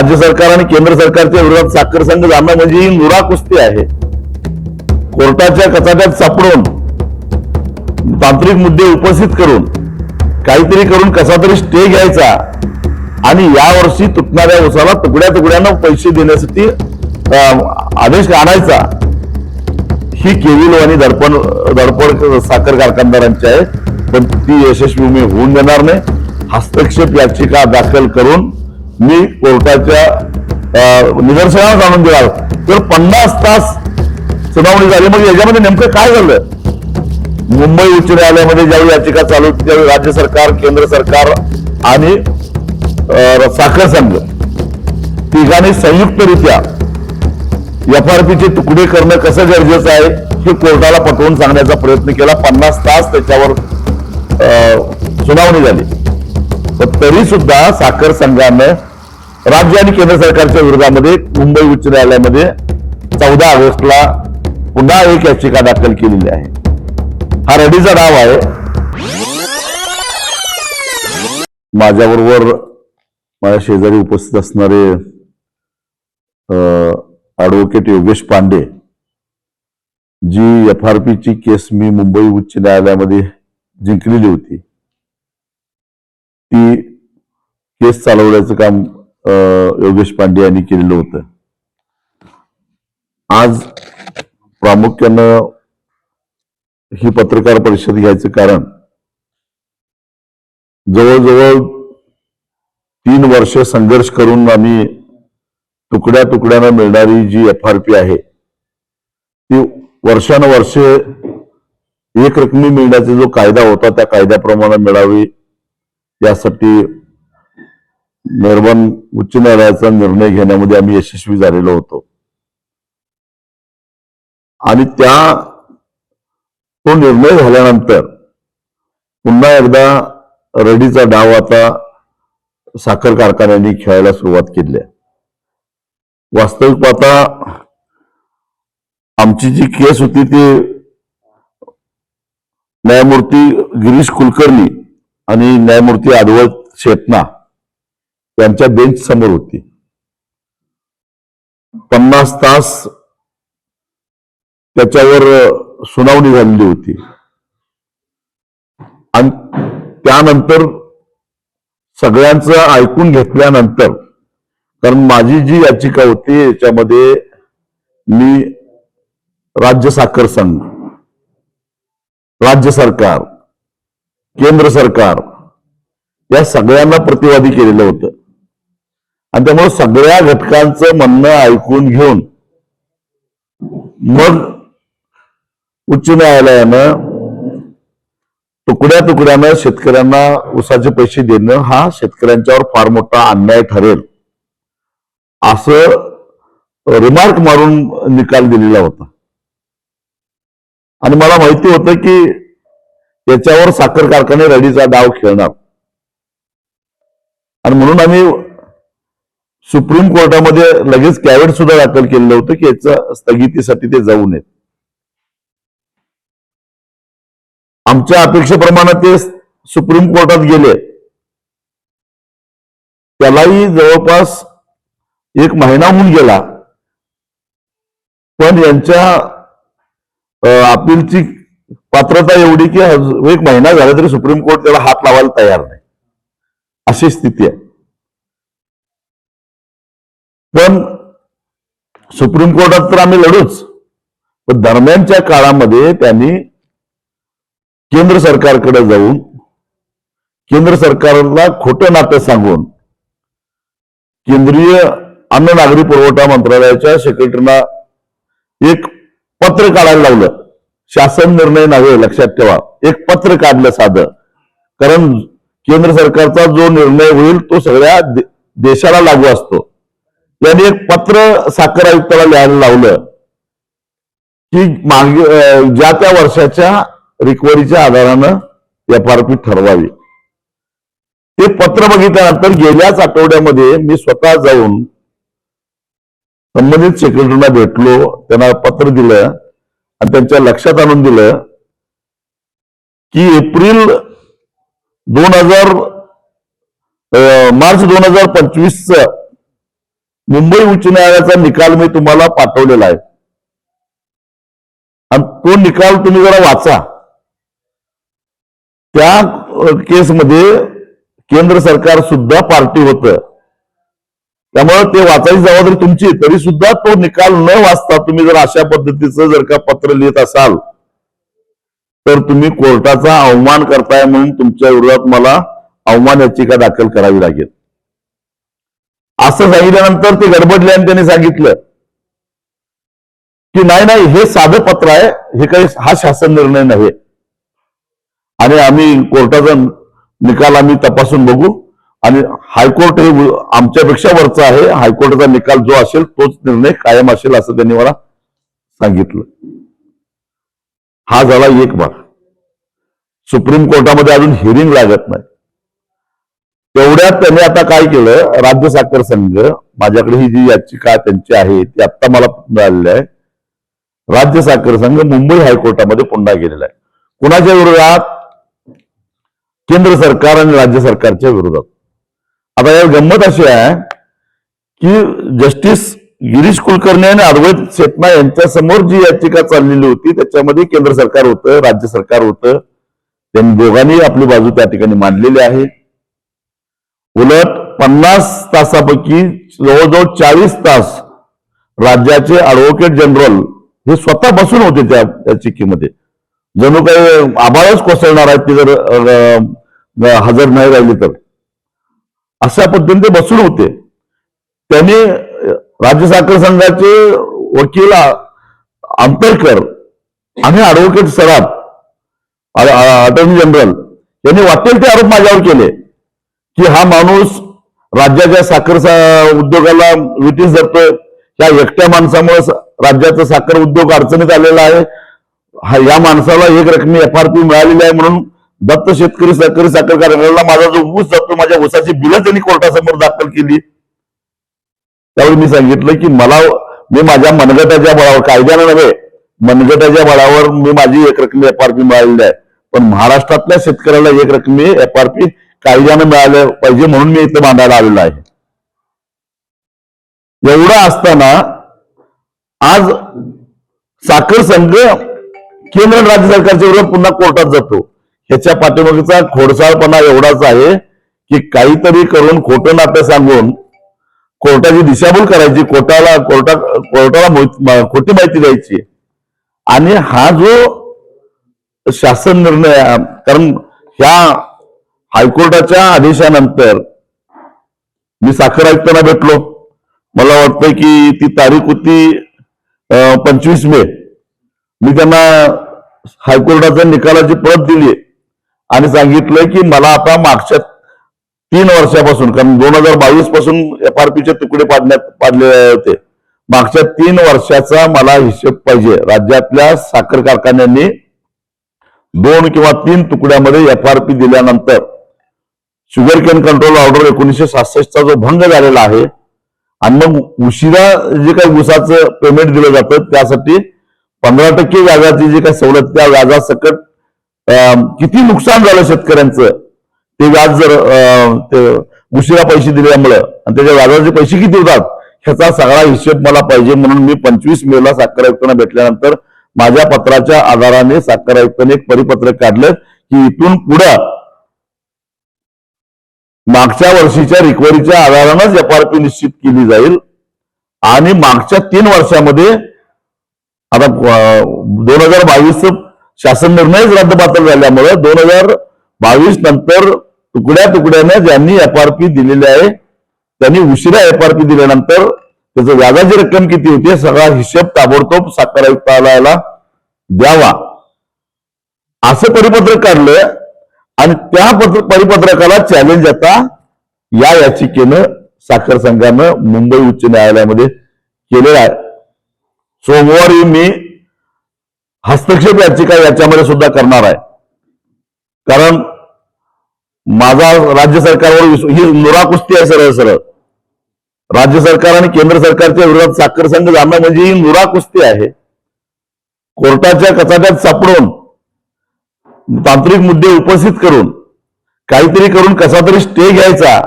राज्य सरकार आणि केंद्र सरकारच्या विरोधात साखर संघ जाणं म्हणजे ही नुरा कुस्ती आहे. कोर्टाच्या कचाट्यात सापडून तांत्रिक मुद्दे उपस्थित करून काहीतरी करून कसा तरी स्टे घ्यायचा आणि यावर्षी तुटणाऱ्या उसाला तुकड्या तुकड्यानं पैसे देण्यासाठी आदेश आणायचा. ही केविल आणि दडपण दडपण साखर कारखानदारांची आहे पण ती यशस्वी मी होऊन देणार नाही. हस्तक्षेप याचिका दाखल करून मी कोर्टाच्या अं, निदर्शनास आणून देणार. तर पन्नास तास सुनावणी झाली. मग याच्यामध्ये नेमकं काय झालं? मुंबई उच्च न्यायालयामध्ये ज्यावेळी याचिका चालू होती त्यावेळी राज्य सरकार केंद्र सरकार आणि साखर संघ तिघांनी संयुक्तरित्या एफ आर पीचे तुकडे करणं कसं गरजेचं आहे हे कोर्टाला पटवून सांगण्याचा प्रयत्न केला. पन्नास तास त्याच्यावर अं, सुनावणी झाली. पण तरी सुद्धा साखर संघानं राज्य आणि केंद्र सरकारच्या विरोधामध्ये मुंबई उच्च न्यायालयामध्ये चौदा ऑगस्टला पुन्हा एक याचिका दाखल केलेली आहे. हा रडीचा डाव आहे. माझ्याबरोबर माझ्या शेजारी उपस्थित असणारे advocate Yogesh Pande ji F R ची केस मी मुंबई उच्च न्यायालयामध्ये जिंकलेली होती. ती केस चालवण्याचं काम अं, योगेश पांडे यांनी केलेलं होतं. आज प्रामुख्यानं ही पत्रकार परिषद घ्यायचं कारण जवळजवळ तीन वर्ष संघर्ष करून आम्ही तुकड्या तुकड्यानं मिळणारी जी एफ आर पी आहे ती वर्षानुवर्षे एक रकमी मिळण्याचा जो कायदा होता त्या कायद्याप्रमाणे मिळावी यासाठी निर्माण उच्च न्यायालयाचा निर्णय घेण्यामध्ये आम्ही यशस्वी झालेलो होतो. आणि त्या तो निर्णय झाल्यानंतर पुन्हा एकदा रडीचा डाव आता साखर कारखान्यांनी खेळायला सुरुवात केली आहे. वास्तविक पाहता आमची जी केस होती ती न्यायमूर्ती गिरीश कुलकर्णी आणि न्यायमूर्ती आदवळ शेतना यांच्या बेंच समोर होती. पन्नास तास त्याच्यावर सुनावणी झालेली होती. आणि त्यानंतर सगळ्यांचं ऐकून घेतल्यानंतर कारण माझी जी याचिका होती याच्यामध्ये मी राज्य साखर संघ राज्य सरकार केंद्र सरकार या सगळ्यांना प्रतिवादी केलेलं होतं. आणि त्यामुळे सगळ्या घटकांचं म्हणणं ऐकून घेऊन मग उच्च न्यायालयानं तुकड्या तुकड्यानं शेतकऱ्यांना उसाचे पैसे देणं हा शेतकऱ्यांच्यावर फार मोठा अन्याय ठरेल असं रिमार्क मारून निकाल दिलेला होता. आणि मला माहिती होतं की त्याच्यावर साखर कारखाने रडीचा डाव खेळणार. आणि म्हणून आम्ही सुप्रीम कोर्टामध्ये लगेच कॅवेट सुद्धा दाखल केलेलं होतं की याच्या स्थगितीसाठी ते जाऊ नयेत. आमच्या अपेक्षेप्रमाणे ते सुप्रीम कोर्टात गेले. त्यालाही जवळपास एक महिना होऊन गेला. पण यांच्या अपीलची पात्रता एवढी की एक महिना झाला तरी सुप्रीम कोर्ट त्याला हात लावायला तयार नाही. अशी स्थिती आहे. पण सुप्रीम कोर्टात तर आम्ही लढूच. पण दरम्यानच्या काळामध्ये त्यांनी केंद्र सरकारकडे जाऊन केंद्र सरकारला खोटं नातं सांगून केंद्रीय अन्न नागरी पुरवठा मंत्रालयाच्या सेक्रेटरीला एक पत्र काढायला लावलं. शासन निर्णय नव्हे लक्षात ठेवा. एक पत्र काढलं साधं. कारण केंद्र सरकारचा जो निर्णय होईल तो सगळ्या दे- देशाला लागू असतो. यांनी एक पत्र साखर आयुक्ताला लिहायला लावलं की मागे ज्या त्या वर्षाच्या रिकव्हरीच्या आधारानं एफ आर पी ठरवावी. ते पत्र बघितल्यानंतर गेल्याच आठवड्यामध्ये मी स्वतः जाऊन संबंधित सेक्रेटरीला भेटलो त्यांना पत्र दिलं. आणि त्यांच्या लक्षात आणून दिलं की एप्रिल दोन हजार मार्च दोन हजार पंचवीसचा मुंबई उच्च न्यायालयाचा निकाल मी तुम्हाला पाठवलेला आहे. आणि तो निकाल तुम्ही जरा वाचा. त्या केसमध्ये केंद्र सरकार सुद्धा पार्टी होतं. त्यामुळे ते वाचायची जबाबदारी तुमची तरी सुद्धा तो निकाल न वाचता तुम्ही जर अशा पद्धतीचं जर का पत्र लिहित असाल तर तुम्ही कोर्टाचा अवमान करताय म्हणून तुमच्या विरोधात मला अवमान याचिका दाखल करावी लागेल. असं सांगितल्यानंतर ते गडबडले आणि त्यांनी सांगितलं की नाही नाही हे साधं पत्र आहे हे काही हा शासन निर्णय नाही आणि आम्ही कोर्टाचा निकाल आम्ही तपासून बघू. आणि हायकोर्ट हे आमच्यापेक्षा वरचा आहे. हायकोर्टाचा निकाल जो असेल तोच निर्णय कायम असेल असं त्यांनी मला सांगितलं. हा झाला एक भाग. सुप्रीम कोर्टामध्ये अजून हिअरिंग लागत नाही. तेवढ्यात त्यांनी आता काय केलं? राज्य साखर संघ माझ्याकडे ही जी याचिका त्यांची आहे ती आत्ता मला मिळालेली आहे. राज्य साखर संघ मुंबई हायकोर्टामध्ये पुन्हा गेलेला आहे. कुणाच्या विरोधात? केंद्र सरकार आणि राज्य सरकारच्या विरोधात. आता यावर गंमत अशी आहे की जस्टिस गिरीश कुलकर्णी आणि अद्वैत सेटना यांच्या समोर जी याचिका चाललेली होती त्याच्यामध्ये केंद्र सरकार होतं राज्य सरकार होतं त्यांनी दोघांनी आपली बाजू त्या ठिकाणी मांडलेली आहे. उलट पन्नास तासापैकी जवळजवळ चाळीस तास राज्याचे ऍडव्होकेट जनरल हे स्वतः बसून होते त्या याचिकेमध्ये. जणू काही आभाळच कोसळणार आहेत ते जर हजर नाही राहिले तर. अशा पद्धतीने ते बसून होते. त्यांनी राज्य साखर संघाचे वकील आंबेडकर आणि ऍडव्होकेट सराफ अटॉर्नी जनरल यांनी वाटेल ते आरोप माझ्यावर केले की हा माणूस राज्याच्या साखर सा- उद्योगाला विटीस धरतोय. या एकट्या माणसामुळे राज्याचा साखर उद्योग अडचणीत आलेला आहे. हा या माणसाला एक रकमी एफ आर पी मिळालेली आहे म्हणून दत्त शेतकरी सहकारी साखर कारखान्याला माझा जो ऊस जातो माझ्या ऊसाची बिलं त्यांनी कोर्टासमोर दाखल केली. त्यावेळी मी सांगितलं की मला मी माझ्या मनगटाच्या बळावर कायद्यानं नव्हे मनगटाच्या बळावर मी माझी एक रकमी एफ आर पी मिळालेली आहे. पण महाराष्ट्रातल्या शेतकऱ्याला एक रकमी एफ आर पी कायद्यानं मिळालं पाहिजे म्हणून मी इथं मांडायला आलेलो आहे. एवढं असताना आज साखर संघ केंद्र राज्य सरकारच्या विरोधात पुन्हा कोर्टात जातो. ह्याच्या पाठीमागचा खोडसाळपणा एवढाच आहे की काहीतरी करून खोटं नातं सांगून कोर्टाची दिशाभूल करायची कोर्टाला कोर्टा कोर्टाला खोटी माहिती द्यायची. आणि हा जो शासन निर्णय आहे, कारण ह्या हायकोर्टाच्या आदेशानंतर मी साखर आयुक्तांना भेटलो. मला वाटतं की ती तारीख होती पंचवीस मे. मी त्यांना हायकोर्टाच्या निकालाची प्रत दिली आणि सांगितलंय की मला आता मागच्या तीन वर्षापासून कारण दोन हजार बावीसपासून एफ आर पीचे तुकडे पाडण्यात पाडलेले होते. मागच्या तीन वर्षाचा मला हिशेब पाहिजे. राज्यातल्या साखर कारखान्यांनी दोन किंवा तीन तुकड्यामध्ये एफ आर पी दिल्यानंतर शुगर केन कंट्रोल ऑर्डर एकोणीसशे सहासष्टचा जो भंग झालेला आहे आणि मग उशिरा जे काही उसाचं पेमेंट दिलं जातं त्यासाठी पंधरा टक्के व्याजाची जी काही सवलत त्या व्याजासकट किती नुकसान झालं शेतकऱ्यांचं? ते व्याज जर अं, ते उशिरा पैसे दिल्यामुळं आणि त्याच्या व्याजाचे पैसे किती होतात? ह्याचा सगळा हिशेब मला पाहिजे म्हणून मी पंचवीस मेला साखर आयुक्तांना भेटल्यानंतर माझ्या पत्राच्या आधाराने साखर आयुक्तांनी एक परिपत्रक काढलं की इथून पुढं मागच्या वर्षीच्या रिकव्हरीच्या आधारानंच एफ आर पी निश्चित केली जाईल. आणि मागच्या तीन वर्षामध्ये आता दोन हजार बावीस शासन निर्णयच रद्दबातल झाल्यामुळे दोन हजार बावीस नंतर तुकड्या तुकड्याने ज्यांनी एफ आर पी दिलेली आहे त्यांनी उशिरा एफ आर पी दिल्यानंतर त्याचं व्याजाची रक्कम किती होती सगळा हिशेब ताबडतोब साखर आयुक्तालयाला द्यावा. असं परिपत्रक काढलं आणि त्या पत्र परिपत्रकाला चॅलेंज आता या याचिकेनं साखर संघानं मुंबई उच्च न्यायालयामध्ये केलेला आहे. सोमवारी मी हस्तक्षेप याचिका याच्यामध्ये सुद्धा करणार आहे. कारण माझा राज्य सरकारवर ही नुरा कुस्ती आहे सरळ सरळ. राज्य सरकार आणि केंद्र सरकारच्या विरोधात साखर संघ जाणं म्हणजे ही नुरा कुस्ती आहे. कोर्टाच्या कचाट्यात सापडून तांत्रिक मुद्दे उपस्थित करून काहीतरी करून कसा तरी स्टे घ्यायचा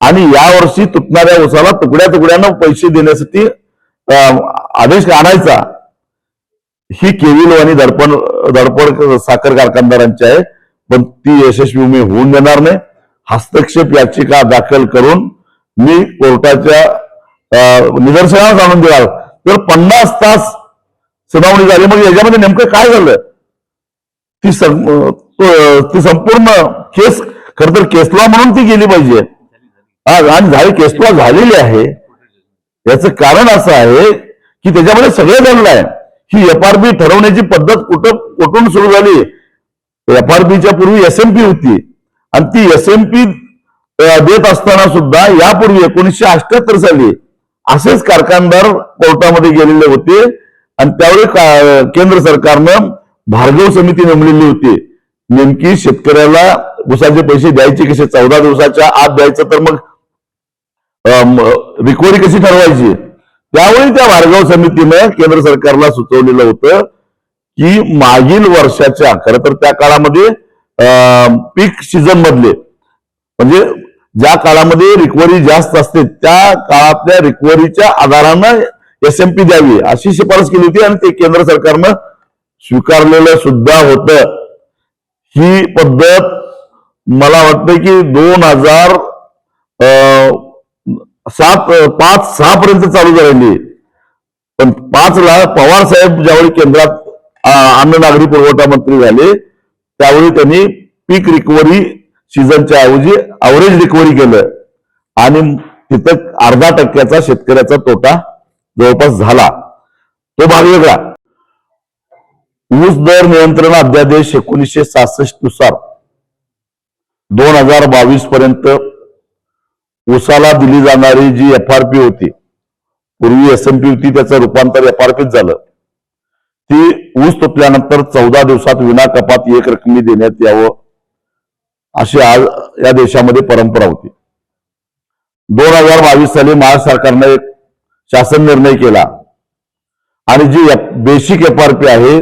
आणि यावर्षी तुटणाऱ्या उसाला तुकड्या तुकड्यानं पैसे देण्यासाठी आदेश आणायचा. ही केविल आणि दडपण दडपण साखर कारखानदारांची आहे पण ती यशस्वी मी होऊन देणार नाही. हस्तक्षेप याचिका दाखल करून मी कोर्टाच्या अं, निदर्शनास आणून देणार. तर पन्नास तास सुनावणी झाली. मग याच्यामध्ये नेमकं काय झालं? ती सं- ती संपूर्ण केस खर तर केसला म्हणून ती गेली पाहिजे. हा, आणि झाली केसला झालेली आहे. याचं कारण असं आहे की त्याच्यामध्ये सगळं घडलं आहे ही एफआरपी ठरवण्याची पद्धत कुठं कुठून सुरू झाली? एफआरपीच्या पूर्वी एस एम पी होती. आणि ती एस एम पी देत असताना सुद्धा यापूर्वी एकोणीसशे अठ्याहत्तर साली असेच कारखानदार कोर्टामध्ये गेलेले होते. आणि त्यावेळी केंद्र सरकारनं भार्गव समिती नेमलेली होती. नेमकी शेतकऱ्याला उसाचे पैसे द्यायचे कसे? चौदा दिवसाच्या आत द्यायचं तर मग रिकव्हरी कशी ठरवायची? त्यावेळी त्या भार्गव समितीनं केंद्र सरकारला सुचवलेलं होतं की मागील वर्षाच्या खरं तर त्या काळामध्ये अं, पीक सीझन मधले म्हणजे ज्या काळामध्ये रिकव्हरी जास्त असते त्या काळातल्या रिकव्हरीच्या आधारानं एस एम पी द्यावी अशी शिफारस केली होती आणि ते केंद्र सरकारनं स्वीकारलेलं सुद्धा होतं. ही पद्धत मला वाटतं की दोन हजार सात पाच सहा पर्यंत चालू झालेली पण पाच ला पवार साहेब ज्यावेळी केंद्रात अन्न नागरी पुरवठा मंत्री झाले त्यावेळी त्यांनी पीक रिकव्हरी सीझनच्या ऐवजी अवरेज रिकव्हरी केलं. आणि तिथं अर्धा टक्क्याचा शेतकऱ्याचा तोटा जवळपास झाला. तो भाग वेगळा. ऊस दर नियंत्रण अध्यादेश एकोणीसशे सहासष्टनुसार दोन हजार बावीस पर्यंत उसाला दिली जाणारी जी एफ आर पी होती पूर्वी एस एम पी होती त्याचं रूपांतर एफ आर पीत झालं. ती ऊस तुटल्यानंतर चौदा दिवसात विना कपात एक रकमी देण्यात यावं अशी आज या देशामध्ये परंपरा होती. दोन हजार बावीस साली महाराष्ट्र सरकारने एक शासन निर्णय केला. आणि जी बेसिक एफ आर पी आहे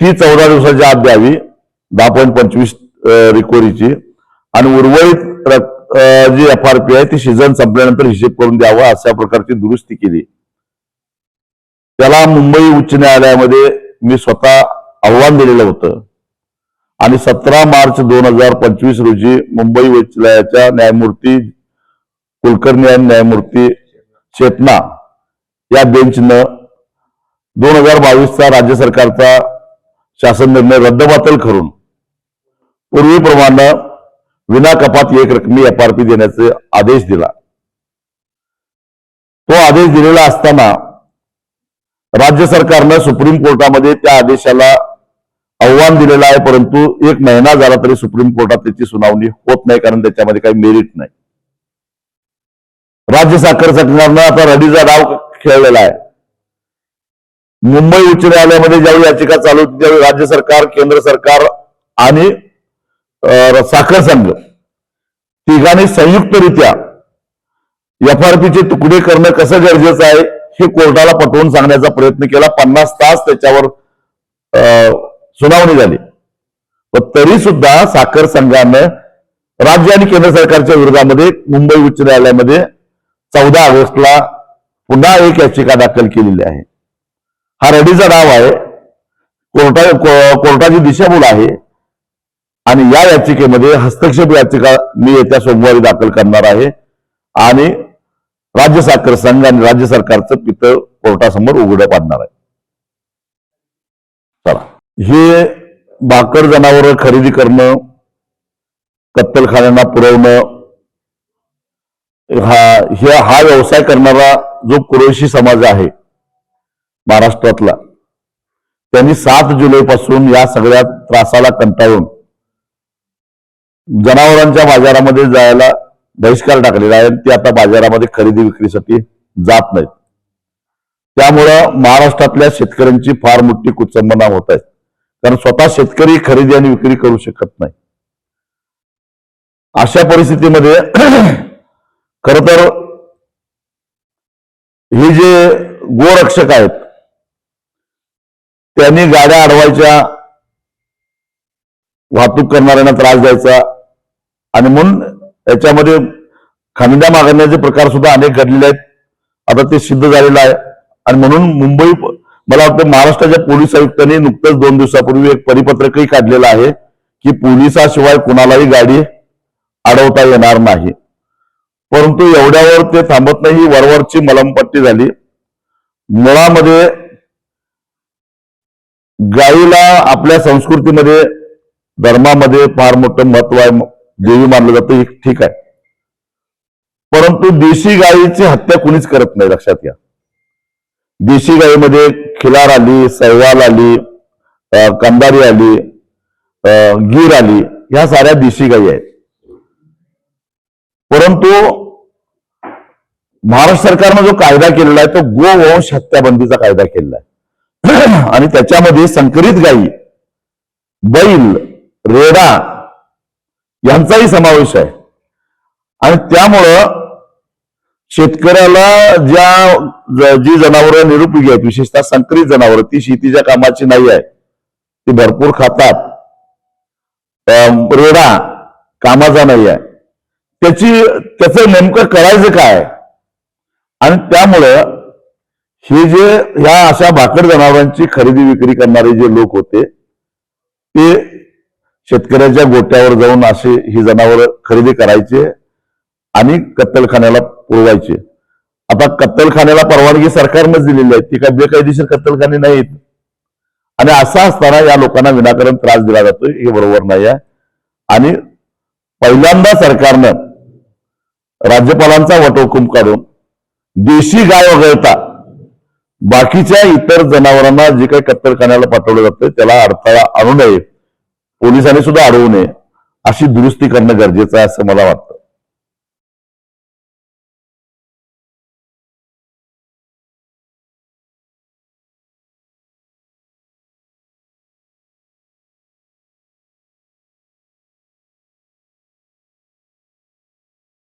ती चौदा दिवसाच्या आत द्यावी दहा पॉईंट पंचवीस रिकोरीची आणि उर्वरित रक- जी एफ आर पी आहे ती सीझन संपल्यानंतर हिशेब करून द्यावा अशा प्रकारची दुरुस्ती केली. त्याला मुंबई उच्च न्यायालयामध्ये मी स्वतः आव्हान दिलेलं होतं. आणि सतरा मार्च दोन हजार पंचवीस रोजी मुंबई उच्च न्यायालयाच्या न्यायमूर्ती कुलकर्णी आणि न्यायमूर्ती चेतना या बेंचनं दोन हजार बावीसचा राज्य सरकारचा शासन निर्णय रद्दबातल करून पूर्वीप्रमाणे विना कपात एक रकमी एफआरपी देण्याचे आदेश दिला. तो आदेश दिलेला असताना राज्य सरकारनं सुप्रीम कोर्टामध्ये त्या आदेशाला आव्हान दिलेलं आहे परंतु एक महिना झाला तरी सुप्रीम कोर्टात त्याची सुनावणी होत नाही कारण त्याच्यामध्ये काही मेरिट नाही. राज्य साखर सरकारनं आता रडीचा डाव खेळलेला आहे. मुंबई उच्च न्यायालयामध्ये ज्यावेळी याचिका चालू होती त्यावेळी राज्य सरकार केंद्र सरकार आणि साखर संघ. तिघांनी संयुक्तरित्या एफ आर पीचे तुकडे करणं कसं गरजेचं आहे हे कोर्टाला पटवून सांगण्याचा प्रयत्न केला. पन्नास तास त्याच्यावर अं, सुनावणी झाली. पण तरी सुद्धा साखर संघानं राज्य आणि केंद्र सरकारच्या विरोधामध्ये मुंबई उच्च न्यायालयामध्ये चौदा ऑगस्टला पुन्हा एक याचिका दाखल केलेली आहे. हा रडीचा डाव आहे. कोर्टा को- कोर्टाची दिशाभूल आहे. आणि या याचिकेमध्ये हस्तक्षेप याचिका मी येत्या सोमवारी दाखल करणार आहे. आणि राज्य साखर संघ आणि राज्य सरकारचं पितळ कोर्टासमोर उघडं पाडणार आहे. चला. हे भाकर जनावर खरेदी करणं कत्तलखान्यांना पुरवणं हा हे हा व्यवसाय करणारा जो कुरेशी समाज आहे महाराष्ट्रातला त्यांनी सात जुलै पासून या सगळ्या त्रासाला कंटाळून जनावरांच्या बाजारामध्ये जायला बहिष्कार टाकलेला आहे ते आता बाजारामध्ये खरेदी विक्रीसाठी जात नाहीत. त्यामुळं महाराष्ट्रातल्या शेतकऱ्यांची फार मोठी कुचंबना होत आहे. कारण स्वतः शेतकरी खरेदी आणि विक्री करू शकत नाही. अशा परिस्थितीमध्ये खर तर हे जे गोरक्षक आहेत त्यांनी गाड्या अडवायच्या वाहतूक करणाऱ्यांना त्रास द्यायचा आणि म्हणून याच्यामध्ये खांदा मागण्याचे प्रकार सुद्धा अनेक घडलेले आहेत. आता ते सिद्ध झालेलं आहे. आणि म्हणून मुंबई मला वाटतं महाराष्ट्राच्या पोलीस आयुक्तांनी नुकतंच दोन दिवसापूर्वी एक परिपत्रकही काढलेलं आहे की पोलिसाशिवाय कुणालाही गाडी अडवता येणार नाही. परंतु एवढ्यावर ते थांबत नाही ही वरवरची मलमपट्टी झाली. मुळामध्ये गायीला आपल्या संस्कृतीमध्ये धर्मामध्ये फार मोठं महत्त्व आहे. देवी मानलं जातं हे ठीक आहे. परंतु देशी गायीची हत्या कुणीच करत नाही लक्षात घ्या. देशी गायीमध्ये खिलार आली सहवाल आली कंबारी कंदारी आली गीर आली ह्या साऱ्या देशी गायी आहेत. परंतु महाराष्ट्र सरकारनं जो कायदा केलेला आहे तो गोवंश हत्याबंदीचा कायदा केलेला आहे. आणि त्याच्यामध्ये संकरित गायी बैल रेडा यांचाही समावेश आहे. आणि त्यामुळं शेतकऱ्याला ज्या जी जनावरं निरुपयोगी आहेत विशेषतः संकरित जनावरं ती शेतीच्या कामाची नाही आहे ती भरपूर खातात. अं, रेडा कामाचा नाही आहे. त्याची त्याचं नेमकं करायचं काय? आणि त्यामुळं हे जे ह्या अशा भाकड जनावरांची खरेदी विक्री करणारे जे लोक होते ते शेतकऱ्याच्या गोट्यावर जाऊन असे ही जनावरं खरेदी करायचे आणि कत्तलखान्याला पुरवायचे. आता कत्तलखान्याला परवानगी सरकारनंच दिलेली आहे. ती काय बेकायदेशीर कत्तलखाने नाहीत. आणि असा असताना या लोकांना विनाकारण त्रास दिला जातोय हे बरोबर नाही आहे आणि पहिल्यांदा सरकारनं राज्यपालांचा वटहुकूम काढून देशी गाय वगळता बाकीच्या इतर जनावरांना जे काही कत्तलखान्याला पाठवलं जातं त्याला अडथळा आणू नये. पोलिसांनी सुद्धा अडवू नये. अशी दुरुस्ती करणं गरजेचं आहे असं मला वाटतं.